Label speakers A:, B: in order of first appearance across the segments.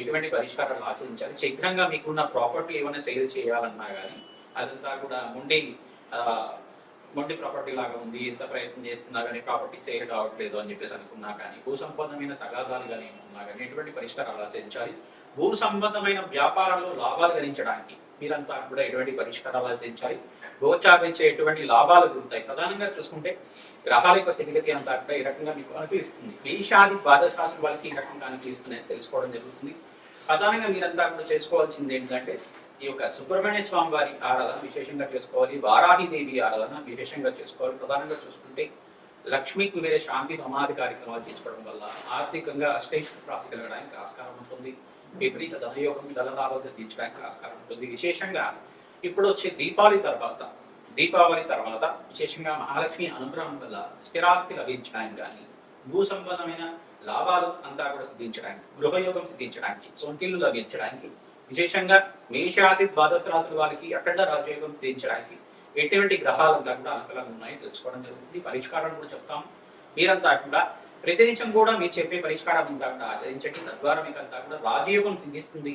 A: ఎటువంటి పరిష్కారాలు ఆచరించాలి? శీఘ్రంగా మీకున్న ప్రాపర్టీ ఏమైనా సేల్ చేయాలన్నా కానీ అదంతా కూడా ముండి మొండి ప్రాపర్టీ లాగా ఉంది ఎంత ప్రయత్నం చేస్తున్నా కానీ ప్రాపర్టీ సేల్ కావట్లేదు అని చెప్పేసి అనుకున్నా కానీ భూ సంబంధమైన తగాదాలు కానీ ఉన్నా కానీ ఎటువంటి పరిష్కారాలు ఆచరించాలి? భూ సంబంధమైన వ్యాపారంలో లాభాలు గణించడానికి మీరంతా కూడా ఎటువంటి పరిష్కారాలు ఆచరించాలి? గోచారించే ఎటువంటి లాభాలు గురుతాయి ప్రధానంగా చూసుకుంటే గ్రహాల యొక్క స్థితిగతి అంతా కూడా ఈ రకంగా మీకు అనుకూలిస్తుంది మేషాది ద్వాదశ రాశుల వాళ్ళకి ఈ రకంగా అనుకూలిస్తుంది తెలుసుకోవడం జరుగుతుంది. ప్రధానంగా మీరంతా కూడా చేసుకోవాల్సింది ఏంటంటే ఈ యొక్క సుబ్రహ్మణ్య స్వామి వారి ఆరాధన విశేషంగా చేసుకోవాలి వారాహి దేవి ఆరాధన విశేషంగా చేసుకోవాలి. ప్రధానంగా చూసుకుంటే లక్ష్మీ కుబేర శాంతి సమాధి కార్యక్రమాలు చేసుకోవడం వల్ల ఆర్థికంగా అష్టైష్ ప్రాప్తి కలగడానికి ఆస్కారం ఉంటుంది. విపరీత ధనయోగం ధనలాభాలు తీర్చడానికి ఆస్కారం ఉంటుంది. విశేషంగా ఇప్పుడు వచ్చే దీపావళి తర్వాత దీపావళి తర్వాత విశేషంగా మహాలక్ష్మి అనుగ్రహం వల్ల స్థిరాస్తి లభించడానికి కానీ భూ సంబంధమైన లాభాలు అంతా కూడా సిద్ధించడానికి గృహయోగం సిద్ధించడానికి సొంటిల్లు లభించడానికి విశేషంగా మేషాది ద్వాదశ రాత్రుల వారికి అఖండ రాజయోగం సిద్ధించడానికి ఎటువంటి గ్రహాలు అంతా కూడా అనుకూలంగా ఉన్నాయో తెలుసుకోవడం జరుగుతుంది. పరిష్కారం కూడా చెప్తాం. మీరంతా కూడా ప్రతినిత్యం కూడా మీరు చెప్పే పరిష్కారం అంతా కూడా ఆచరించండి. తద్వారా మీకు అంతా కూడా రాజయోగం సిద్ధిస్తుంది.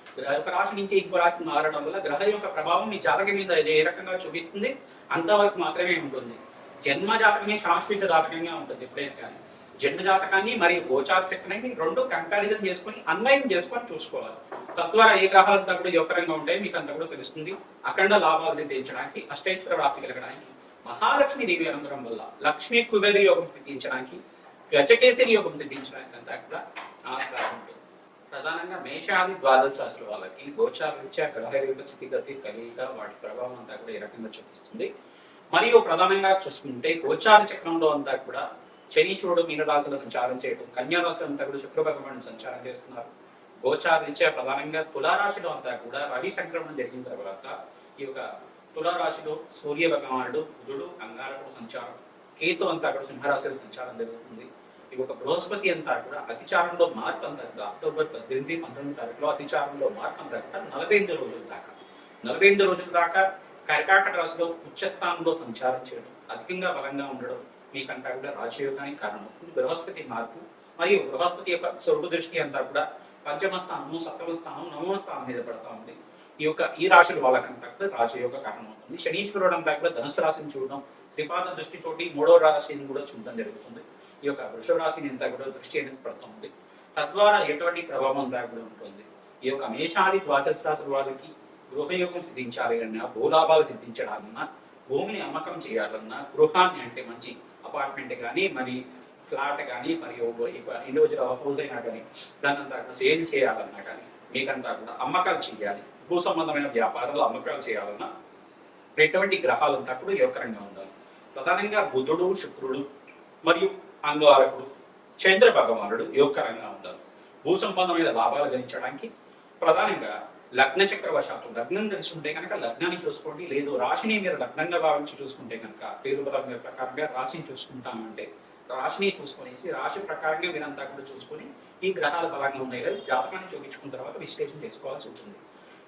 A: ఒక రాశి నుంచి ఇంకో రాశికి మారడం వల్ల గ్రహ యొక్క ప్రభావం మీ జాతకం మీద ఏ రకంగా చూపిస్తుంది? అంతవరకు మాత్రమే ఉంటుంది. జన్మ జాతకమే శాశ్వత జాతకంగా ఉంటుంది ఎప్పుడైనా కానీ. జన్మ జాతకాన్ని మరియు గోచార చక్రాన్ని రెండు కంపారిజన్ చేసుకొని అన్వయం చేసుకొని చూసుకోవాలి. తద్వారా ఏ గ్రహాలంతా కూడా యోగకరంగా ఉంటాయి మీకు అంతా కూడా తెలుస్తుంది. అఖండ లాభాలు సిద్ధించడానికి అష్టైశ్వర ప్రాప్తి కలగడానికి మహాలక్ష్మి దేవి అనుగ్రహం వల్ల లక్ష్మీ కుబేర యోగం సిద్ధించడానికి గజకేసరి యోగం సిద్ధించడానికి అంతా కూడా ఆస్కారం ప్రధానంగా మేషాది ద్వాదశ రాశుల వాళ్ళకి గోచార రీత్యా గ్రహ స్థితిగతి కలిగిక వాటి ప్రభావం అంతా కూడా ఈ రకంగా చూపిస్తుంది. మరియు ప్రధానంగా చూసుకుంటే గోచార చక్రంలో అంతా కూడా శనీశ్వరుడు మీనరాశులు సంచారం చేయడం కన్యారాశులు అంతా కూడా శుక్ర భగవానుడు సంచారం చేస్తున్నారు. గోచార రీత్యా ప్రధానంగా తులారాశిలో అంతా కూడా రవి సంక్రమణం జరిగిన తర్వాత ఈ యొక్క తులారాశిలో సూర్య భగవానుడు బుధుడు అంగారకుడు సంచారం కేతు అంతా కూడా సింహరాశిలో సంచారం జరుగుతుంది. ఒక బృహస్పతి అంతా కూడా అతిచారంలో మార్పు అంతా కూడా అక్టోబర్ పద్దెనిమిది పంతొమ్మిది తారీఖులో అతిచారంలో మార్పు అంతా కూడా నలభై ఎనిమిది రోజుల దాకా. నలభై ఎనిమిది రోజుల దాకా కర్కాటక రాశిలో ఉచ్చ స్థానంలో సంచారం చేయడం అధికంగా బలంగా ఉండడం మీకంతా కూడా రాజయోగానికి కారణం. బృహస్పతి మార్పు మరియు బృహస్పతి యొక్క స్వర్గ దృష్టి అంతా కూడా పంచమ స్థానము సప్తమ స్థానం నవమ స్థానం మీద పడతా ఉంది. ఈ యొక్క ఈ రాశుల వాళ్ళకంతా కూడా రాజయోగ కారణమవుతుంది. శనీశ్వరుడు అంతా కూడా ధనుసు రాశిని చూడడం త్రిపాద దృష్టితోటి మూడో రాశిని కూడా చూడడం జరుగుతుంది. ఈ యొక్క వృషభ రాశిని అంతా కూడా దృష్టి అనేది పడుతుంది తద్వారా ఎటువంటి ప్రభావం లేకుండా ఉంటుంది. ఈ యొక్క మేషాది ద్వాదశ రాశుల వాళ్ళకి గృహయోగం సిద్ధించాలి అన్నా భూలాభాలు సిద్ధించడాలన్నా భూమిని అమ్మకం చేయాలన్నా గృహాన్ని అంటే మంచి అపార్ట్మెంట్ కానీ మరి ఫ్లాట్ కానీ మరియు ఇండివిజువల్ హౌస్ అయినా కానీ దాన్ని అంతా కూడా సేల్ చేయాలన్నా కానీ మీకంతా కూడా అమ్మకాలు చేయాలి. భూ సంబంధమైన వ్యాపారాలు అమ్మకాలు చేయాలన్నా ఎటువంటి గ్రహాలంతా కూడా యోగకరంగా ఉండాలి. ప్రధానంగా బుధుడు శుక్రుడు మరియు అంగారకుడు చంద్ర భగవానుడు యోగకరంగా ఉన్నారు భూ సంబంధమైన లాభాలు గణించడానికి ప్రధానంగా లగ్న చక్రవశాత్తు లగ్నం తెలిసి ఉంటే కనుక లగ్నాన్ని చూసుకోండి. లేదు రాశిని మీరు లగ్నంగా భావించి చూసుకుంటే కనుక పేరు బలం ప్రకారంగా రాశిని చూసుకుంటామంటే రాశిని చూసుకొనేసి రాశి ప్రకారంగా మీరంతా కూడా చూసుకొని ఈ గ్రహాలు బలంగా ఉన్నాయి కదా జాతకాన్ని చూపించుకున్న తర్వాత విశ్లేషణ చేసుకోవాల్సి ఉంటుంది.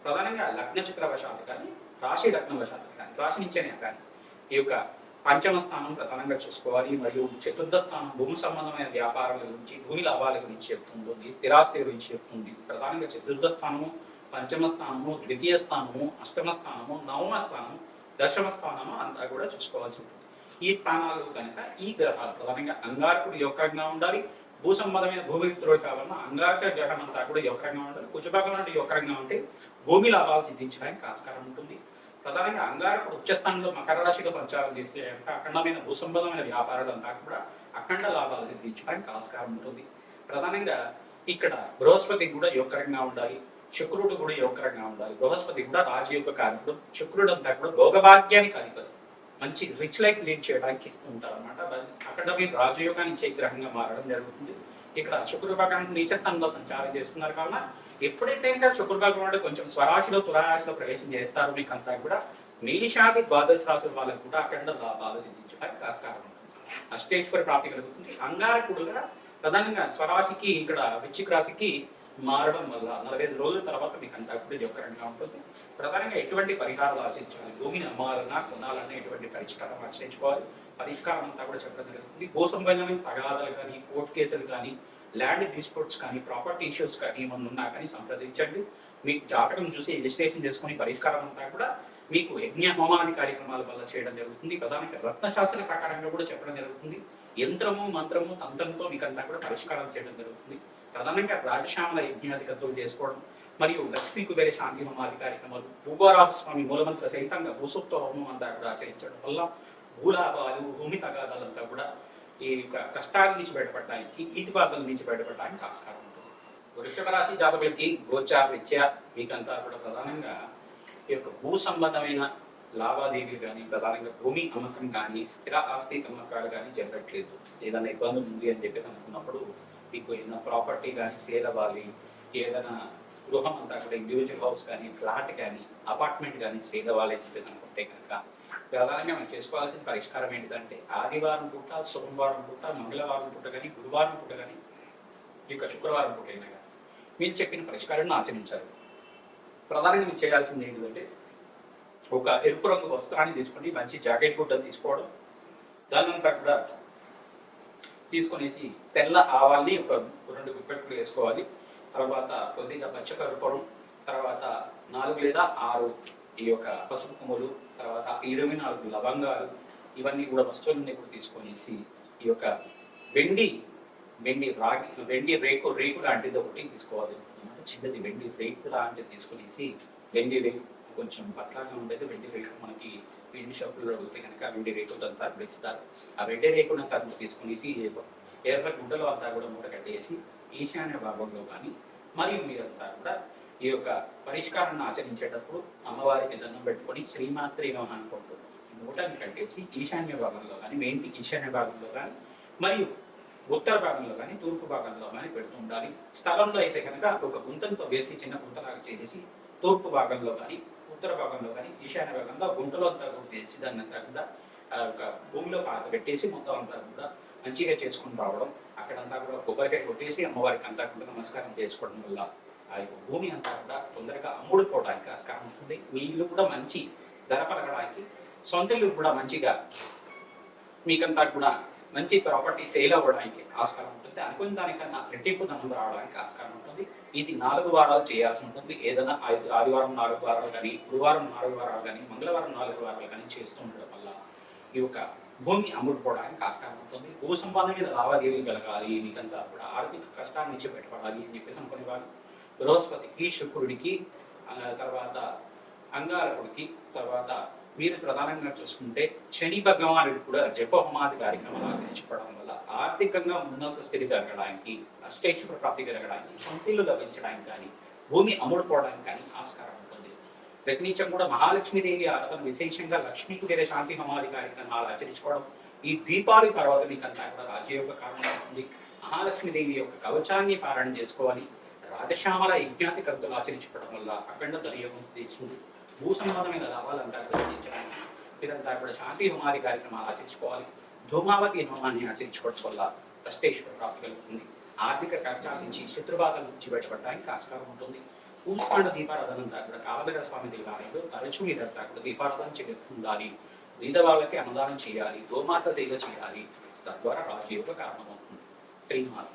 A: ప్రధానంగా లగ్న చక్రవశాత్తు కానీ రాశి లగ్నవశాత్తు కానీ రాశి నుంచేనే కానీ ఈ యొక్క పంచమ స్థానం ప్రధానంగా చూసుకోవాలి మరియు చతుర్థ స్థానం భూమి సంబంధమైన వ్యాపారాల గురించి భూమి లాభాల గురించి చెప్తుంది స్థిరాస్తి గురించి చెప్తుంది. ప్రధానంగా చతుర్థ స్థానము పంచమ స్థానము ద్వితీయ స్థానము అష్టమ స్థానము నవమ స్థానము దశమ స్థానము అంతా కూడా చూసుకోవాల్సి ఉంటుంది. ఈ స్థానాలు కనుక ఈ గ్రహాలు ప్రధానంగా అంగారకుడు యొక్కరంగా ఉండాలి భూ సంబంధమైన భూమి భూమిత్రుడు కావాలన్నా అంగారక గ్రహం అంతా కూడా యొక్కరంగా ఉండాలి కుజభగవానుడు యొక్కరంగా ఉంటే భూమి లాభాలు సిద్ధించడానికి ఆస్కారం ఉంటుంది. ప్రధానంగా అంగారకుడు ఉచ్చస్థానంలో మకర రాశిగా ప్రచారం చేస్తే అఖండమైన భూసంబంధమైన వ్యాపారాలంతా కూడా అఖండ లాభాలు సిద్ధించడానికి ఆస్కారం ఉంటుంది. ప్రధానంగా ఇక్కడ బృహస్పతి కూడా యోగకరంగా ఉండాలి. శుక్రుడు కూడా యోగకరంగా ఉండాలి. బృహస్పతి కూడా రాజయోగ కారకుడు శుక్రుడు అంతా కూడా భోగభాగ్యానికి అధిపతి. మంచి రిచ్ లైఫ్ లీడ్ చేయడానికి ఇస్తూ ఉంటారు అనమాట అక్కడ మీరు రాజయోగాన్ని ఇచ్చే గ్రహంగా మారడం జరుగుతుంది. ఇక్కడ శుక్రుడు పక్కన నీచ స్థానంలో సంచారం చేస్తున్నారు కావున ఎప్పుడైతే ఇంకా శుక్రుడు భగవానుడు కొంచెం స్వరాశిలో తులారాశిలో ప్రవేశం చేస్తారో మీకు అంతా కూడా మేషాది ద్వాదశ రాశుల వాళ్ళకు కూడా అఖండ లాభాలు సిద్ధించడానికి ఆస్కారం ఉంటుంది. అష్టేశ్వర ప్రాప్తి కలుగుతుంది. అంగారకుడుగా ప్రధానంగా స్వరాశికి ఇక్కడ వృచ్చిక రాశికి మారడం వల్ల నలభై ఐదు రోజుల తర్వాత మీకు అంతా కూడా జోకరంగా ఉంటుంది. ప్రధానంగా ఎటువంటి పరిహారాలు ఆచరించాలి? భూమిని అమ్మాలన్నా కొనాలన్నా ఎటువంటి పరిష్కారం ఆచరించుకోవాలి? పరిష్కారం అంతా కూడా చెప్పడం జరుగుతుంది. భూ సంబంధమైన తగాదాలు కానీ కోర్టు కేసులు కానీ ల్యాండ్ డిస్ప్యూట్స్ కానీ ప్రాపర్టీ ఇష్యూస్ కానీ ఏమన్నా ఉన్నా కానీ సంప్రదించండి. మీకు జాతకం చూసి రిజిస్ట్రేషన్ చేసుకుని పరిష్కారం అంతా కూడా మీకు యజ్ఞ హోమాది కార్యక్రమాల వల్ల చేయడం జరుగుతుంది. ప్రధానంగా రత్నశాస్త్ర ప్రకారంగా కూడా చెప్పడం జరుగుతుంది. యంత్రము మంత్రము తంత్రంతో మీకు అంతా కూడా పరిష్కారం చేయడం జరుగుతుంది. ప్రధానంగా రాజశ్యామల యజ్ఞాధికతులు చేసుకోవడం మరియు లక్ష్మీ కుబేర శాంతి హోమాది కార్యక్రమాలు భూగోరాహ స్వామి మూలమంత్ర సహితంగా భూసూక్త హోమం అంతా కూడా ఆచరించడం వల్ల భూలాభాలు భూమి తగాదాలంతా కూడా ఈ యొక్క కష్టాల నుంచి బయటపడడానికి ఈతి నుంచి బయటపడడానికి ఆస్కారం ఉంటుంది. వృషభ రాశి జాతకులకి గోచార విద్య మీకంతా కూడా ప్రధానంగా ఈ యొక్క భూ సంబంధమైన లావాదేవీలు కానీ ప్రధానంగా భూమి అమ్మకం కానీ స్థిర ఆస్తి అమ్మకాలు కానీ జరగట్లేదు. ఏదైనా ఇబ్బంది ఉంది అని చెప్పేసి అనుకున్నప్పుడు మీకు ఏదైనా ప్రాపర్టీ కానీ సేల్ అవ్వాలి ఏదైనా గృహం అంతా కూడా ఇండివిజువల్ హౌస్ కానీ ఫ్లాట్ కానీ అపార్ట్మెంట్ కానీ సేల్ అవ్వాలి అని చెప్పేసి అనుకుంటే కనుక ప్రధానంగా మనం చేసుకోవాల్సిన పరిష్కారం ఏంటిదంటే ఆదివారం పూట సోమవారం పూట మంగళవారం పూట కానీ గురువారం పూట కానీ ఈ యొక్క శుక్రవారం పూట అయినా కానీ మీరు చెప్పిన పరిష్కారాన్ని ఆచరించాలి. ప్రధానంగా మీరు చేయాల్సింది ఏంటంటే ఒక ఎరుపు రంగు వస్త్రాన్ని తీసుకొని మంచి జాకెట్ గుడ్డలు తీసుకోవడం. దానంతా కూడా తీసుకొనేసి తెల్ల ఆవాల్ని ఒక రెండు గుప్పెట్లు వేసుకోవాలి. తర్వాత కొద్దిగా పచ్చకరుపడం తర్వాత నాలుగు లేదా ఆరు ఈ యొక్క పసుపు కొమ్ములు తర్వాత ఇరవై నాలుగు లవంగాలు ఇవన్నీ కూడా వస్తువులన్నీ కూడా తీసుకొనేసి ఈ యొక్క వెండి వెండి రాగి వెండి రేకు రేకు లాంటిది ఒకటి తీసుకోవాలి. ఉంటుంది చిన్నది వెండి రేకు లాంటిది తీసుకునేసి వెండి రేకు కొంచెం పట్లాగా ఉండేది. వెండి రేకు మనకి వెండి షాపుల్లో అడిగితే కనుక వెండి రేకు అంతా అర్పిస్తారు ఆ వెండి రేకును అంతా కూడా తీసుకునేసి ఎర్ర గుడ్డలో అంతా కూడా మూట కట్టేసి ఈశాన్య భాగంలో కానీ మరియు మీరంతా కూడా ఈ యొక్క పరిష్కారాన్ని ఆచరించేటప్పుడు అమ్మవారికి దండం పెట్టుకొని శ్రీమాత్రి నమః అనుకుంటూ నూటాన్ని కట్టేసి ఈశాన్య భాగంలో కానీ మెయిన్ ఈశాన్య భాగంలో కానీ మరియు ఉత్తర భాగంలో కానీ తూర్పు భాగంలో కానీ పెడుతూ ఉండాలి. స్థలంలో అయితే కనుక ఒక గుంతంతో వేసి చిన్న గుంతలాగా చేసేసి తూర్పు భాగంలో కానీ ఉత్తర భాగంలో కానీ ఈశాన్య భాగంలో గుంటలో అంతా కూడా వేసి దాన్ని అంతా కూడా ఆ యొక్క భూమిలో పాత పెట్టేసి మొత్తం అంతా కూడా మంచిగా చేసుకుని రావడం అక్కడంతా కూడా కొబ్బరికాయ కొట్టేసి అమ్మవారికి అంతా కూడా నమస్కారం చేసుకోవడం వల్ల ఆ యొక్క భూమి అంతా కూడా తొందరగా అమ్ముడుపోవడానికి ఆస్కారం ఉంటుంది. మీ ఇల్లు కూడా మంచి ధర పలకడానికి సొంత ఇల్లు కూడా మంచిగా మీకంతా కూడా మంచి ప్రాపర్టీ సేల్ అవ్వడానికి ఆస్కారం ఉంటుంది. అనుకున్న దానికన్నా రెట్టింపు ధనం రావడానికి ఆస్కారం ఉంటుంది. ఇది నాలుగు వారాలు చేయాల్సి ఉంటుంది. ఏదైనా ఐదు ఆదివారం నాలుగు వారాలు కానీ గురువారం నాలుగు వారాలు కానీ మంగళవారం నాలుగు వారాలు కానీ చేస్తూ ఉండడం వల్ల ఈ యొక్క భూమి అమ్ముడుపోవడానికి ఆస్కారం ఉంటుంది. భూ సంపాదన మీద లావాదేవీలు కలగాలి మీకంతా కూడా ఆర్థిక కష్టాన్ని ఇచ్చి పెట్టుకోవాలి అని చెప్పేసి అనుకునేవాళ్ళు. బృహస్పతికి శుక్రుడికి తర్వాత అంగారకుడికి తర్వాత మీరు ప్రధానంగా చూసుకుంటే శని భగవానుడు కూడా జపహోమాది కార్యక్రమాలు ఆచరించుకోవడం వల్ల ఆర్థికంగా ఉన్నత స్థితి కలగడానికి అష్టేశ్వర ప్రాప్తి కలగడానికి సొంతిల్లు లభించడానికి కానీ భూమి అమ్ముడుపోవడానికి కానీ ఆస్కారం ఉంటుంది. ప్రతినిత్యం కూడా మహాలక్ష్మీదేవి ఆరాధన విశేషంగా లక్ష్మీకి వేరే శాంతి హోమాది కార్యక్రమాలు ఆచరించుకోవడం ఈ దీపావళి తర్వాత మీకంతా కూడా రాజయోగ కారణం ఉంది. మహాలక్ష్మీదేవి యొక్క కవచాన్ని పారాయణ చేసుకోవాలి. రాజశ్యామల యజ్ఞాతి కవితలు ఆచరించుకోవడం వల్ల అఖండ యోగం తీసుకుని భూ సంబంధమైన లాభాలంతా కూడా అందించడానికి మీరంతా కూడా శాంతి హోమాది కార్యక్రమాలు ఆచరించుకోవాలి. ధూమావతి హోమాన్ని ఆచరించుకోవడం వల్ల కష్టేశ్వర ప్రాప్తి కలుగుతుంది. ఆర్థిక కష్టాల నుంచి శత్రుబాధల నుంచి బయటపడడానికి ఆస్కారం ఉంటుంది. పూష్పాండ దీపారాధన అంతా కూడా కాలభైర స్వామి దేవాలయంలో తరచూ మీరంతా కూడా దీపారాధన చేస్తుండాలి మిగతా వాళ్ళకి అన్నదానం చేయాలి. గోమాత సేవ చేయాలి. తద్వారా రాజయోగ కారణమవుతుంది. శ్రీమాత